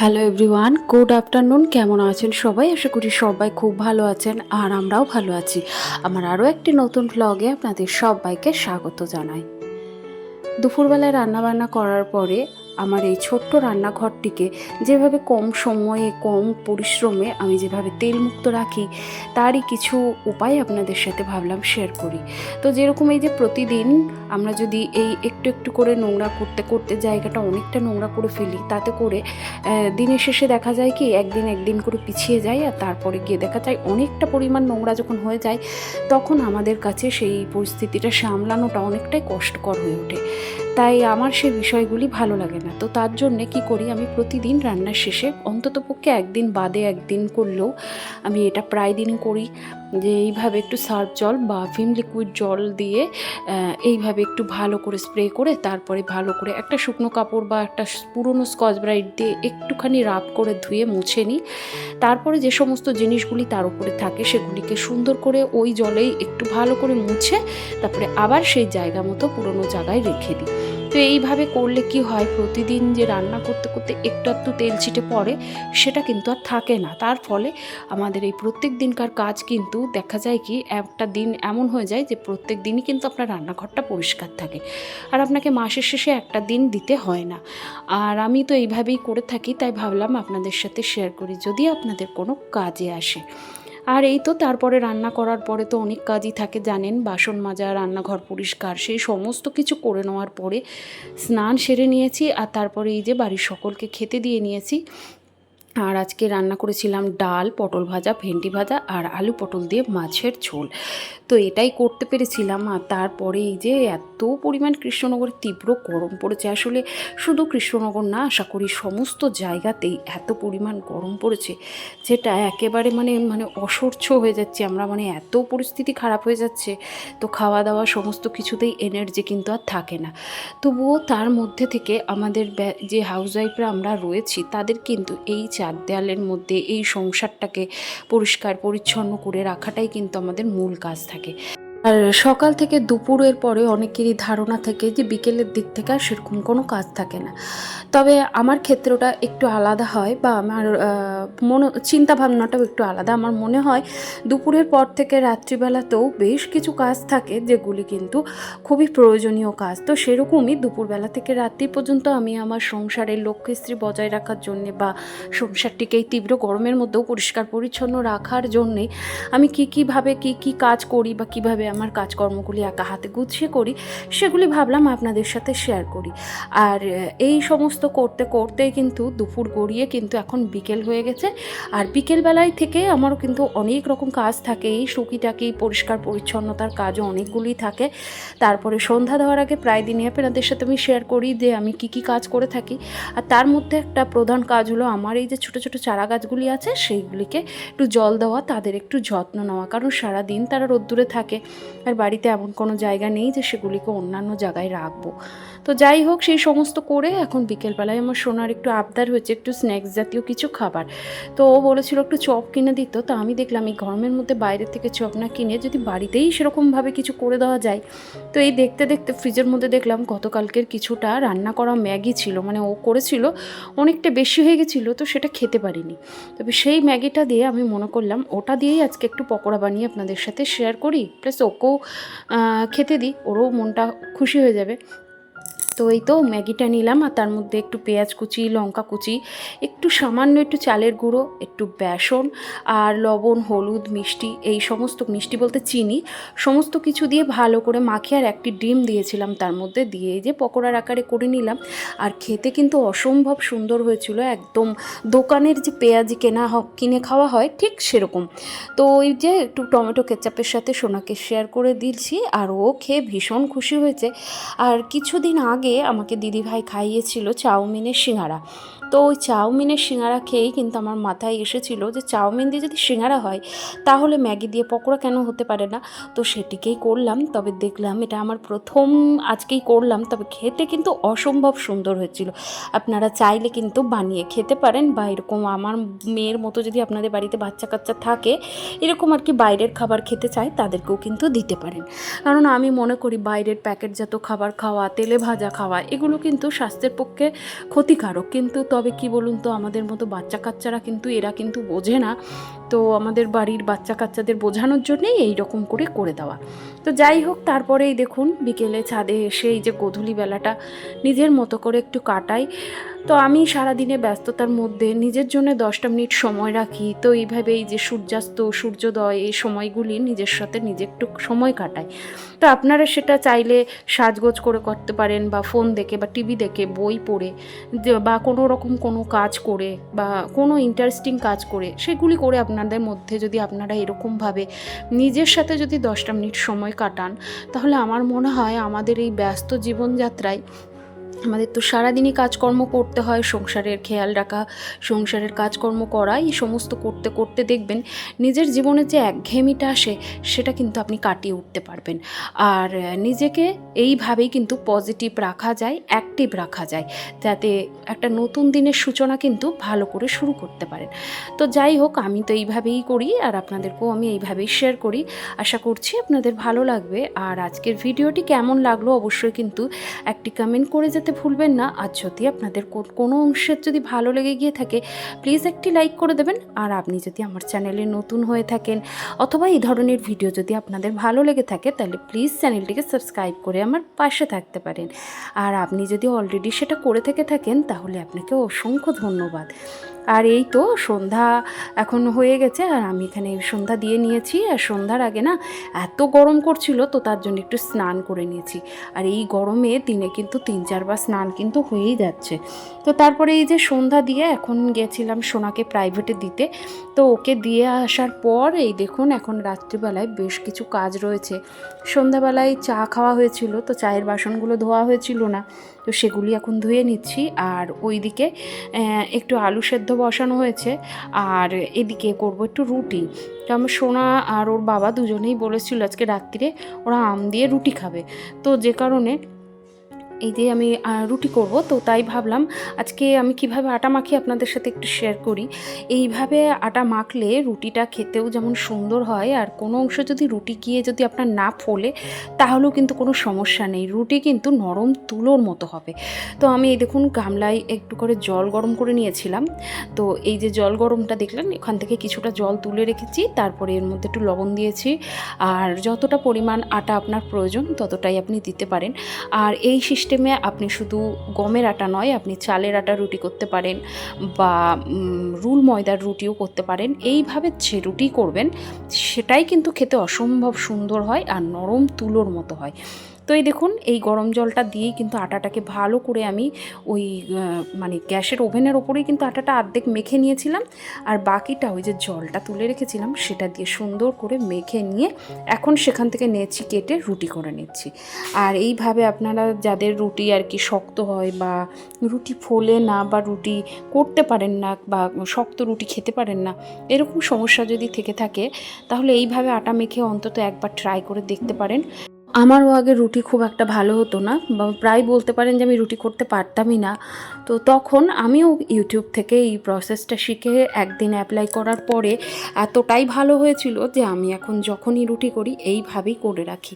Hello everyone good afternoon কেমন আছেন সবাই? আশা করি সবাই খুব ভালো আছেন আর আমরাও ভালো আছি। আমার আরও একটি নতুন ব্লগে আপনাদের সবাইকে স্বাগত জানাই। দুপুরবেলায় রান্নাবান্না করার পরে আমার এই ছোট্ট রান্নাঘরটিকে যেভাবে কম সময়ে, কম পরিশ্রমে আমি যেভাবে তেলমুক্ত রাখি, তারই কিছু উপায় আপনাদের সাথে ভাবলাম শেয়ার করি। তো যেরকম এই যে প্রতিদিন আমরা যদি এই একটু একটু করে নোংরা করতে করতে জায়গাটা অনেকটা নোংরা করে ফেলি, তাতে করে দিনের শেষে দেখা যায় কি একদিন একদিন করে পিছিয়ে যায় আর তারপরে গিয়ে দেখা যায় অনেকটা পরিমাণ নোংরা যখন হয়ে যায়, তখন আমাদের কাছে সেই পরিস্থিতিটা সামলানোটা অনেকটাই কষ্টকর হয়ে ওঠে। তাই আমার সেই বিষয়গুলি ভালো লাগে না। তো তার জন্যে কি করি, আমি প্রতিদিন রান্নার শেষে অন্ততপক্ষে একদিন বাদে একদিন করলেও আমি এটা প্রায় দিন করি। যে এইভাবে একটু সার্ফ জল বা ভিম লিকুইড জল দিয়ে এইভাবে একটু ভালো করে স্প্রে করে তারপরে ভালো করে একটা শুকনো কাপড় বা একটা পুরনো স্কচ ব্রাইট দিয়ে একটুখানি রাব করে ধুয়ে মুছে নিই। তারপরে যে সমস্ত জিনিসগুলি তার উপরে থাকে সেগুলিকে সুন্দর করে ওই জলেই একটু ভালো করে মুছে, তারপরে আবার সেই জায়গা মতো পুরনো জায়গায় রেখে দিই। তো এইভাবে করলে কি হয়? প্রতিদিন যে রান্না করতে করতে একটু একটু তেল ছিটে পড়ে, সেটা কিন্তু আর থাকে না। তার ফলে আমাদের এই প্রত্যেক দিনকার কাজ কিন্তু দেখা যায় কি, একটা দিন এমন হয়ে যায় যে প্রত্যেক দিনই কিন্তু আপনার রান্নাঘরটা পরিষ্কার থাকে। আর আপনাকে মাসের শেষে একটা দিন দিতে হয় না। আর আমি তো এইভাবেই করে থাকি, তাই ভাবলাম আপনাদের সাথে শেয়ার করি। যদি আপনাদের কোনো কাজে আসে আর এই তো তারপরে রান্না করার পরে তো অনেক কাজই থাকে, জানেন? বাসন মাজা, রান্নাঘর পরিষ্কার, সেই সমস্ত কিছু করে নেওয়ার পরে স্নান সেরে নিয়েছি আর তারপরে এই যে বাড়ির সকলকে খেতে দিয়ে নিয়েছি। আর আজকে রান্না করেছিলাম ডাল, পটল ভাজা, ভেন্ডি ভাজা আর আলু পটল দিয়ে মাছের ঝোল। তো এটাই করতে পেরেছিলাম। আর তারপরে এই যে এত পরিমাণ কৃষ্ণনগরে তীব্র গরম পড়েছে, আসলে শুধু কৃষ্ণনগর না, আশা করি সমস্ত জায়গাতেই এত পরিমাণ গরম পড়েছে, যেটা একেবারে মানে মানে অসহ্য হয়ে যাচ্ছে। আমরা মানে এত পরিস্থিতি খারাপ হয়ে যাচ্ছে, তো খাওয়া দাওয়া সমস্ত কিছুতেই এনার্জি কিন্তু আর থাকে না। তবুও তার মধ্যে থেকে আমাদের যে হাউস ওয়াইফরা আমরা রয়েছি, তাদের কিন্তু এই চার দেয়ালের মধ্যে এই সংসারটাকে পরিষ্কার পরিচ্ছন্ন করে রাখাটাই কিন্তু আমাদের মূল কাজ থাকে। hasta que আর সকাল থেকে দুপুরের পরে অনেকেরই ধারণা থাকে যে বিকেলের দিক থেকে আর সেরকম কোনো কাজ থাকে না। তবে আমার ক্ষেত্রটা একটু আলাদা হয় বা আমার মনে চিন্তা ভাবনাটাও একটু আলাদা। আমার মনে হয় দুপুরের পর থেকে রাত্রিবেলাতেও বেশ কিছু কাজ থাকে যেগুলি কিন্তু খুবই প্রয়োজনীয় কাজ। তো সেরকমই দুপুরবেলা থেকে রাত্রি পর্যন্ত আমি আমার সংসারের লক্ষ্যশ্রী বজায় রাখার জন্যে বা সংসারটিকে এই তীব্র গরমের মধ্যেও পরিষ্কার পরিচ্ছন্ন রাখার জন্যে আমি কী, কীভাবে কী কী কাজ করি বা কীভাবে আমার কাজকর্মগুলি একা হাতে গুছিয়ে করি, সেগুলি ভাবলাম আপনাদের সাথে শেয়ার করি। আর এই সমস্ত করতে করতে কিন্তু দুপুর গড়িয়ে কিন্তু এখন বিকেল হয়ে গেছে। আর বিকেলবেলায় থেকে আমারও কিন্তু অনেক রকম কাজ থাকে, এই টুকিটাকি পরিষ্কার পরিচ্ছন্নতার কাজও অনেকগুলি থাকে। তারপরে সন্ধ্যা দেওয়ার আগে প্রায় দিনই আপনাদের সাথে আমি শেয়ার করি যে আমি কি কি কাজ করে থাকি। আর তার মধ্যে একটা প্রধান কাজ হলো আমার এই যে ছোটো ছোটো চারা গাছগুলি আছে, সেইগুলিকে একটু জল দেওয়া, তাদের একটু যত্ন নেওয়া। কারণ সারা দিন তারা রোদ্দুরে থাকে। আর বাড়িতে এমন কোনো জায়গা নেই যে সেগুলিকে অন্যান্য জায়গায় রাখব। তো যাই হোক, সেই সমস্ত করে এখন বিকেলবেলায় আমার সোনার একটু আবদার হয়েছে, একটু স্ন্যাক্স জাতীয় কিছু খাবার। তো ও বলেছিল একটু চপ কিনে দিত, তো আমি দেখলাম এই গরমের মধ্যে বাইরে থেকে চপ না কিনে যদি বাড়িতেই সেরকমভাবে কিছু করে দেওয়া যায়। তো এই দেখতে দেখতে ফ্রিজের মধ্যে দেখলাম গতকালকের কিছুটা রান্না করা ম্যাগি ছিল মানে ও করেছিল, অনেকটা বেশি হয়ে গেছিল, তো সেটা খেতে পারিনি। তবে সেই ম্যাগিটা দিয়ে আমি মনে করলাম, ওটা দিয়েই আজকে একটু পকোড়া বানিয়ে আপনাদের সাথে শেয়ার করি প্লাস ওকেও খেতে দিই ওরও মনটা খুশি হয়ে যাবে। তো এই তো ম্যাগিটা নিলাম আর তার মধ্যে একটু পেঁয়াজ কুচি, লঙ্কা কুচি, একটু সামান্য একটু চালের গুঁড়ো, একটু বেসন আর লবণ, হলুদ, মিষ্টি, এই সমস্ত মিষ্টি বলতে চিনি, সমস্ত কিছু দিয়ে ভালো করে মাখিয়ে আর একটি ডিম দিয়েছিলাম তার মধ্যে দিয়ে যে পকোড়ার আকারে করে নিলাম। আর খেতে কিন্তু অসম্ভব সুন্দর হয়েছিল, একদম দোকানের যে পেঁয়াজি কেনা হ- কিনে খাওয়া হয় ঠিক সেরকম। তো ওই যে একটু টমেটো কেচাপের সাথে সোনাকে শেয়ার করে দিচ্ছি আর ও খেয়ে ভীষণ খুশি হয়েছে। আর কিছুদিন আগে আমাকে দিদিভাই খাইয়েছিল চাউমিনের সিঙ্গারা। তো ওই চাউমিনের সিঙ্গারা খেয়েই কিন্তু আমার মাথায় এসেছিল যে চাউমিন দিয়ে যদি সিঙ্গারা হয়, তাহলে ম্যাগি দিয়ে পকোড়া কেন হতে পারে না? তো সেটিকেই করলাম, তবে দেখলাম এটা আমার প্রথম আজকেই করলাম, তবে খেতে কিন্তু অসম্ভব সুন্দর হয়েছিল। আপনারা চাইলে কিন্তু বানিয়ে খেতে পারেন বা এরকম আমার মেয়ের মতো যদি আপনাদের বাড়িতে বাচ্চা কাচ্চা থাকে, এরকম আর কি বাইরের খাবার খেতে চায়, তাদেরকেও কিন্তু দিতে পারেন। কারণ আমি মনে করি বাইরের প্যাকেটজাত খাবার খাওয়া, তেলে ভাজা খাওয়া, এগুলো কিন্তু স্বাস্থ্যের পক্ষে ক্ষতিকারক। কিন্তু তবে কি বলুন তো আমাদের মতো বাচ্চা কাচ্চারা কিন্তু এরা কিন্তু বোঝে না। তো আমাদের বাড়ির বাচ্চা কাচ্চাদের বোঝানোর জন্যেই এই রকম করে করে দেওয়া। তো যাই হোক, তারপরেই দেখুন, বিকেলে ছাদে এসে এই যে গধূলি বেলাটা নিজের মতো করে একটু কাটাই। তো আমি সারাদিনে ব্যস্ততার মধ্যে নিজের জন্য দশটা মিনিট সময় রাখি। তো এইভাবে এই যে সূর্যাস্ত, সূর্যোদয় এই সময়গুলি নিজের সাথে নিজে একটু সময় কাটাই। তো আপনারা সেটা চাইলে সাজগোজ করে করতে পারেন বা ফোন দেখে বা টিভি দেখে, বই পড়ে বা কোনো রকম কোনো কাজ করে বা কোনো ইন্টারেস্টিং কাজ করে, সেগুলি করে আপনাদের মধ্যে যদি আপনারা এরকমভাবে নিজের সাথে যদি দশটা মিনিট সময় কাটান, তাহলে আমার মনে হয় আমাদের এই ব্যস্ত জীবনযাত্রায় আমাদের তো সারাদিনই কাজকর্ম করতে হয়, সংসারের খেয়াল রাখা, সংসারের কাজকর্ম করা, এই সমস্ত করতে করতে দেখবেন নিজের জীবনে যে একঘেয়েমিটা আসে, সেটা কিন্তু আপনি কাটিয়ে উঠতে পারবেন। আর নিজেকে এইভাবেই কিন্তু পজিটিভ রাখা যায় অ্যাক্টিভ রাখা যায়, যাতে একটা নতুন দিনের সূচনা কিন্তু ভালো করে শুরু করতে পারেন। তো যাই হোক, আমি তো এইভাবেই করি আর আপনাদেরকেও আমি এইভাবেই শেয়ার করি। আশা করছি আপনাদের ভালো লাগবে। আর আজকের ভিডিওটি কেমন লাগল অবশ্যই কিন্তু একটি কমেন্ট করে যেতে ভুলবেন না। আর যদি আপনাদের কোনো অংশের যদি ভালো লেগে গিয়ে থাকে প্লিজ একটি লাইক করে দেবেন। আর আপনি যদি আমার চ্যানেলে নতুন হয়ে থাকেন, অথবা এই ধরনের ভিডিও যদি আপনাদের ভালো লেগে থাকে, তাহলে প্লিজ চ্যানেলটিকে সাবস্ক্রাইব করে আমার পাশে থাকতে পারেন। আর আপনি যদি অলরেডি সেটা করে থেকে থাকেন, তাহলে আপনাকে অসংখ্য ধন্যবাদ। আর এই তো সন্ধ্যা এখন হয়ে গেছে, আর আমি এখানে সন্ধ্যা দিয়ে নিয়েছি, আর সন্ধ্যার আগে না এত গরম করছিল তো তার জন্য একটু স্নান করে নিয়েছি। আর এই গরমে দিনে কিন্তু তিন চারবার স্নান কিন্তু হয়েই যাচ্ছে। তো তারপরে এই যে সন্ধ্যা দিয়ে এখন গেছিলাম সোনাকে প্রাইভেটে দিতে। তো ওকে দিয়ে আসার পর এই দেখুন এখন রাত্রিবেলায় বেশ কিছু কাজ রয়েছে। সন্ধ্যাবেলায় চা খাওয়া হয়েছিল, তো চায়ের বাসনগুলো ধোয়া হয়েছিল না। তো সেগুলি এখন ধুয়ে নিচ্ছি, আর ওইদিকে একটু আলু সেদ্ধ বসানো হয়েছে। আর এদিকে করব একটু রুটি। তো আমার সোনা আর ওর বাবা দুজনেই বলেছিল আজকে রাত্রিরে ওরা আম দিয়ে রুটি খাবে। তো যে কারণে এই যে আমি রুটি করব। তো তাই ভাবলাম আজকে আমি কীভাবে আটা মাখি আপনাদের সাথে একটু শেয়ার করি। এইভাবে আটা মাখলে রুটিটা খেতেও যেমন সুন্দর হয়, আর কোনো অংশ যদি রুটি গিয়ে যদি আপনার না ফোলে, তাহলেও কিন্তু কোনো সমস্যা নেই। রুটি কিন্তু নরম তুলোর মতো হবে। তো আমি এই দেখুন গামলায় একটু করে জল গরম করে নিয়েছিলাম। তো এই যে জল গরমটা দেখলেন, এখান থেকে কিছুটা জল তুলে রেখেছি, তারপরে এর মধ্যে একটু লবণ দিয়েছি। আর যতটা পরিমাণ আটা আপনার প্রয়োজন, ততটাই আপনি দিতে পারেন। আর এই সিস্টেমে আপনি শুধু গমের আটা নয়, আপনি চালের আটা রুটি করতে পারেন বা রুল ময়দার রুটিও করতে পারেন। এইভাবে যে রুটি করবেন, সেটাই কিন্তু খেতে অসম্ভব সুন্দর হয় আর নরম তুলোর মতো হয়। তো এই দেখুন, এই গরম জলটা দিয়েই কিন্তু আটাটাকে ভালো করে আমি ওই মানে গ্যাসের ওভেনের ওপরেই কিন্তু আটাটা অর্ধেক মেখে নিয়েছিলাম। আর বাকিটা ওই যে জলটা তুলে রেখেছিলাম, সেটা দিয়ে সুন্দর করে মেখে নিয়ে এখন সেখান থেকে নেছি কেটে রুটি করে নিচ্ছি। আর এইভাবে আপনারা যাদের রুটি আর কি শক্ত হয় বা রুটি ফোলে না বা রুটি করতে পারেন না বা শক্ত রুটি খেতে পারেন না, এরকম সমস্যা যদি থেকে থাকে, তাহলে এইভাবে আটা মেখে অন্তত একবার ট্রাই করে দেখতে পারেন। আমারও আগে রুটি খুব একটা ভালো হতো না প্রায় বলতে পারেন যে আমি রুটি করতে পারতামই না। তো তখন আমিও ইউটিউব থেকে এই প্রসেসটা শিখে একদিন অ্যাপ্লাই করার পরে এতটাই ভালো হয়েছিল যে আমি এখন যখনই রুটি করি এইভাবেই করে রাখি।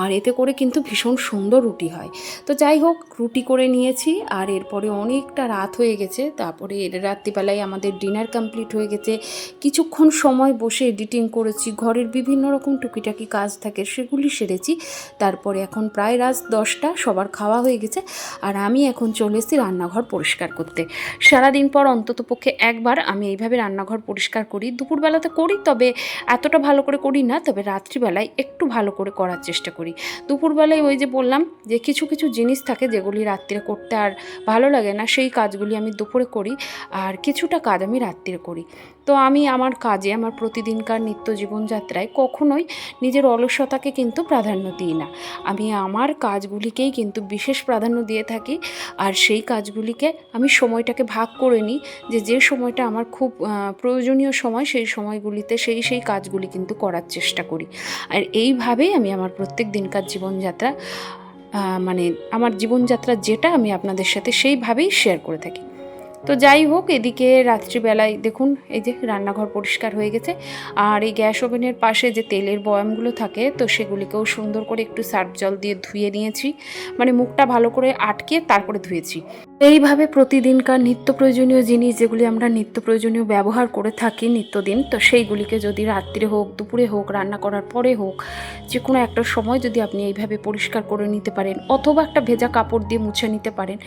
আর এতে করে কিন্তু ভীষণ সুন্দর রুটি হয়। তো যাই হোক, রুটি করে নিয়েছি আর এরপরে অনেকটা রাত হয়ে গেছে। তারপরে এর রাত্রিবেলায় আমাদের ডিনার কমপ্লিট হয়ে গেছে। কিছুক্ষণ সময় বসে এডিটিং করেছি। ঘরের বিভিন্ন রকম টুকিটাকি কাজ থাকে সেগুলি সেরেছি। তারপরে এখন প্রায় রাত দশটা, সবার খাওয়া হয়ে গেছে আর আমি এখন চলে এসেছি রান্নাঘর পরিষ্কার করতে। সারাদিন পর অন্তত পক্ষে একবার আমি এইভাবে রান্নাঘর পরিষ্কার করি। দুপুরবেলাতে করি, তবে এতটা ভালো করে করি না, তবে রাত্রিবেলায় একটু ভালো করে করার চেষ্টা করি। দুপুরবেলায় ওই যে বললাম যে কিছু কিছু জিনিস থাকে যেগুলি রাত্রিরে করতে আর ভালো লাগে না, সেই কাজগুলি আমি দুপুরে করি আর কিছুটা কাজ আমি রাত্রিরে করি। তো আমি আমার কাজে, আমার প্রতিদিনকার নিত্য জীবনযাত্রায় কখনোই নিজের অলসতাকে কিন্তু প্রাধান্য দিই না। আমি আমার কাজগুলিকেই কিন্তু বিশেষ প্রাধান্য দিয়ে থাকি আর সেই কাজগুলিকে আমি সময়টাকে ভাগ করে নিই যে যে সময়টা আমার খুব প্রয়োজনীয় সময় সেই সময়গুলিতে সেই সেই কাজগুলি কিন্তু করার চেষ্টা করি। আর এইভাবেই আমি আমার প্রত্যেক দিনকার জীবনযাত্রা মানে আমার জীবনযাত্রা যেটা আমি আপনাদের সাথে সেইভাবেই শেয়ার করে থাকি। তো যাই হোক, এদিকে রাত্রিবেলায় দেখুন, এই যে রান্নাঘর পরিষ্কার হয়ে গেছে। আর এই গ্যাস ওভেনের পাশে যে তেলের বয়ামগুলো থাকে, তো সেগুলিকেও সুন্দর করে একটু সার্ফ জল দিয়ে ধুয়ে নিয়েছি। মানে মুখটা ভালো করে আটকে তারপরে ধুয়েছি। এইভাবে প্রতিদিনকার নিত্য প্রয়োজনীয় জিনিস যেগুলি আমরা নিত্য প্রয়োজনীয় ব্যবহার করে থাকি নিত্যদিন, তো সেইগুলিকে যদি রাত্রে হোক, দুপুরে হোক, রান্না করার পরে হোক যে কোনো একটা সময় যদি আপনি এইভাবে পরিষ্কার করে নিতে পারেন অথবা একটা ভেজা কাপড় দিয়ে মুছে নিতে পারেন,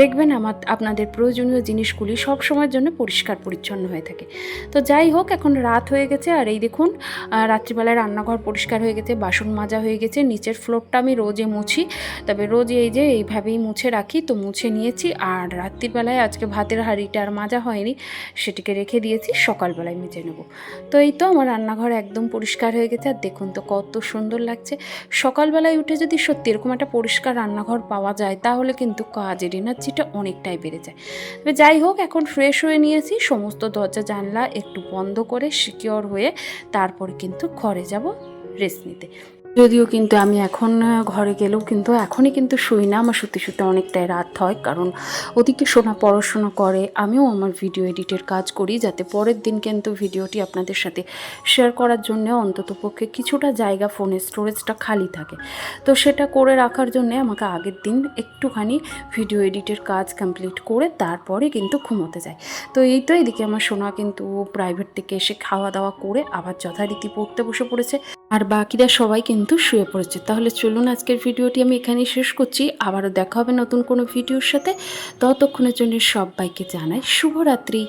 দেখবেন আমার, আপনাদের প্রয়োজনীয় জিনিসগুলি সব সময়ের জন্য পরিষ্কার পরিচ্ছন্ন হয়ে থাকে। তো যাই হোক, এখন রাত হয়ে গেছে আর এই দেখুন রাত্রিবেলায় রান্নাঘর পরিষ্কার হয়ে গেছে, বাসন মাজা হয়ে গেছে, নিচের ফ্লোরটা আমি রোজে মুছি, তবে রোজ এই যে এইভাবেই মুছে রাখি, তো মুছে নিয়েছি আর রাত্রিবেলায় আজকে ভাতের হাঁড়িটা আর মাজা হয়নি, সেটিকে রেখে দিয়েছি, সকালবেলায় মেজে নেব। তো এই তো আমার রান্নাঘর একদম পরিষ্কার হয়ে গেছে, আর দেখুন তো কত সুন্দর লাগছে। সকালবেলায় উঠে যদি সত্যি এরকম একটা পরিষ্কার রান্নাঘর পাওয়া যায়, তাহলে কিন্তু কাজের এনার্জিটা অনেকটাই বেড়ে যায়। তবে যাই হোক, এখন ফ্রেশ হয়ে নিয়েছি, সমস্ত দরজা, জানলা একটু বন্ধ করে সিকিওর হয়ে তারপর কিন্তু ঘরে যাব রেস্ট নিতে। যদিও কিন্তু আমি এখন ঘরে গেলেও কিন্তু এখনই কিন্তু শুই না। আমার সত্যি সত্যি অনেকটাই রাত হয়, কারণ ওদিকে সোনা পড়াশোনা করে। আমিও আমার ভিডিও এডিটের কাজ করি, যাতে পরের দিন কিন্তু ভিডিওটি আপনাদের সাথে শেয়ার করার জন্য অন্তত পক্ষে কিছুটা জায়গা ফোনের স্টোরেজটা খালি থাকে। তো সেটা করে রাখার জন্য আমাকে আগের দিন একটুখানি ভিডিও এডিটের কাজ কমপ্লিট করে তারপরে কিন্তু ঘুমোতে যায় তো এই তো এদিকে আমার সোনা কিন্তু প্রাইভেট থেকে এসে খাওয়া দাওয়া করে আবার যথারীতি পড়তে বসে পড়েছে। আর বাকিরা সবাই কিন্তু শুয়ে পড়েছে। তাহলে চলুন আজকের ভিডিওটি আমি এখানেই শেষ করছি। আবারও দেখা হবে নতুন কোনো ভিডিওর সাথে। ততক্ষণের জন্য সবাইকে জানাই শুভরাত্রি।